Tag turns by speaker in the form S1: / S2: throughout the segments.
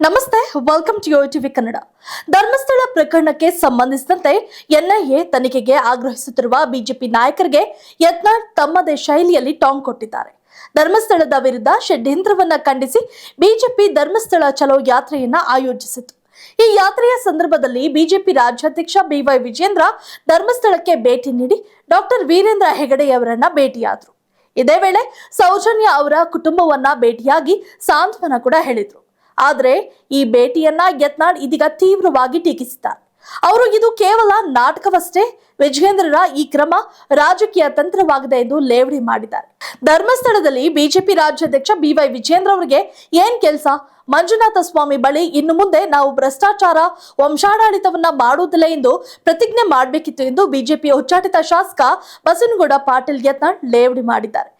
S1: ನಮಸ್ತೆ welcome to yo TV Kannada Dharmasthala ಪ್ರಕರಣಕ್ಕೆ ಸಂಬಂಧಿಸಿದಂತೆ ಎನ್ಐಎ ತನಿಖೆಗೆ ಆಗ್ರಹಿಸುತ್ತಿರುವ ಬಿಜೆಪಿ ನಾಯಕರಿಗೆ ಯತ್ನಾಳ್ ತಮ್ಮದೇ ಶೈಲಿಯಲ್ಲಿ ಟಾಂಗ್ ಕೊಟ್ಟಿದ್ದಾರೆ. ಧರ್ಮಸ್ಥಳದ ವಿರುದ್ಧ ಷಡ್ಯಂತ್ರವನ್ನ ಖಂಡಿಸಿ ಬಿಜೆಪಿ ಧರ್ಮಸ್ಥಳ ಚಲೋ ಯಾತ್ರೆಯನ್ನ ಆಯೋಜಿಸಿತು ಈ ಯಾತ್ರೆಯ ಸಂದರ್ಭದಲ್ಲಿ ಬಿಜೆಪಿ ರಾಜ್ಯಾಧ್ಯಕ್ಷ ಬಿವೈ ವಿಜೇಂದ್ರ ಧರ್ಮಸ್ಥಳಕ್ಕೆ ಭೇಟಿ ನೀಡಿ ಡಾಕ್ಟರ್ ವೀರೇಂದ್ರ ಹೆಗಡೆಯವರನ್ನ ಭೇಟಿಯಾದರು. ಇದೇ ವೇಳೆ ಸೌಜನ್ಯ ಅವರ ಕುಟುಂಬವನ್ನ ಭೇಟಿಯಾಗಿ ಸಾಂತ್ವನ ಕೂಡ ಹೇಳಿದ್ರು. ಆದ್ರೆ ಈ ಭೇಟಿಯನ್ನ ಯತ್ನಾಳ್ ಇದೀಗ ತೀವ್ರವಾಗಿ ಟೀಕಿಸಿದ್ದಾರೆ. ಅವರು ಇದು ಕೇವಲ ನಾಟಕವಷ್ಟೇ, ವಿಜಯೇಂದ್ರರ ಈ ಕ್ರಮ ರಾಜಕೀಯ ತಂತ್ರವಾಗಿದೆ ಎಂದು ಲೇವಡಿ ಮಾಡಿದ್ದಾರೆ. ಧರ್ಮಸ್ಥಳದಲ್ಲಿ ಬಿಜೆಪಿ ರಾಜ್ಯಾಧ್ಯಕ್ಷ ಬಿವೈ ವಿಜೇಂದ್ರ ಅವರಿಗೆ ಏನ್ ಕೆಲಸ? ಮಂಜುನಾಥ ಸ್ವಾಮಿ ಬಳಿ ಇನ್ನು ಮುಂದೆ ನಾವು ಭ್ರಷ್ಟಾಚಾರ, ವಂಶಾಡಳಿತವನ್ನ ಮಾಡುವುದಿಲ್ಲ ಎಂದು ಪ್ರತಿಜ್ಞೆ ಮಾಡಬೇಕಿತ್ತು ಎಂದು ಬಿಜೆಪಿ ಉಚ್ಚಾಟಿತ ಶಾಸಕ ಬಸನಗೌಡ ಪಾಟೀಲ್ ಯತ್ನಾಳ್ ಲೇವಡಿ ಮಾಡಿದ್ದಾರೆ.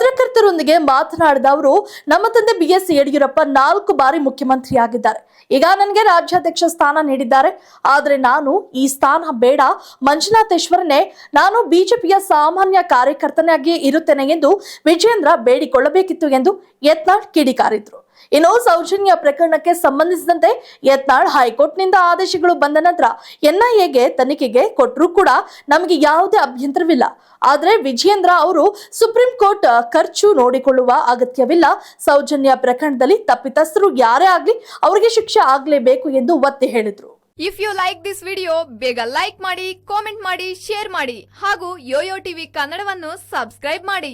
S1: ಪತ್ರಕರ್ತರೊಂದಿಗೆ ಮಾತನಾಡಿದ ಅವರು, ನಮ್ಮ ತಂದೆ ಬಿ ಎಸ್ ಯಡಿಯೂರಪ್ಪ ನಾಲ್ಕು ಬಾರಿ ಮುಖ್ಯಮಂತ್ರಿಯಾಗಿದ್ದಾರೆ. ಈಗ ನನಗೆ ರಾಜ್ಯಾಧ್ಯಕ್ಷ ಸ್ಥಾನ ನೀಡಿದ್ದಾರೆ. ಆದರೆ ನಾನು ಈ ಸ್ಥಾನ ಬೇಡ. ಮಂಜುನಾಥೇಶ್ವರನೇ, ನಾನು ಬಿಜೆಪಿಯ ಸಾಮಾನ್ಯ ಕಾರ್ಯಕರ್ತನಾಗಿ ಇರುತ್ತೇನೆ ಎಂದು ವಿಜೇಂದ್ರ ಬೇಡಿಕೊಳ್ಳಬೇಕಿತ್ತು ಎಂದು ಯತ್ನಾಳ್ ಕಿಡಿಕಾರಿದ್ರು. ಇನ್ನು ಸೌಜನ್ಯ ಪ್ರಕರಣಕ್ಕೆ ಸಂಬಂಧಿಸಿದಂತೆ ಯತ್ನಾಳ್ ಹೈಕೋರ್ಟ್ನಿಂದ ಆದೇಶಗಳು ಬಂದ ನಂತರ ಎನ್ಐಎಗೆ ತನಿಖೆಗೆ ಕೊಟ್ಟರೂ ಕೂಡ ನಮಗೆ ಯಾವುದೇ ಅಭ್ಯಂತರವಿಲ್ಲ. ಆದರೆ ವಿಜಯೇಂದ್ರ ಅವರು ಸುಪ್ರೀಂ ಕೋರ್ಟ್ ಖರ್ಚು ನೋಡಿಕೊಳ್ಳುವ ಅಗತ್ಯವಿಲ್ಲ. ಸೌಜನ್ಯ ಪ್ರಕರಣದಲ್ಲಿ ತಪ್ಪಿತಸ್ಥರು ಯಾರೇ ಆಗಲಿ ಅವರಿಗೆ ಶಿಕ್ಷೆ ಆಗಲೇಬೇಕು ಎಂದು ಒತ್ತಿ ಹೇಳಿದರು.
S2: If you like this video ಬೇಗ ಲೈಕ್ ಮಾಡಿ ಕಾಮೆಂಟ್ ಮಾಡಿ ಶೇರ್ ಮಾಡಿ ಹಾಗೂ ಯೋಯೋ ಟಿವಿ ಕನ್ನಡವನ್ನು ಸಬ್ಸ್ಕ್ರೈಬ್ ಮಾಡಿ.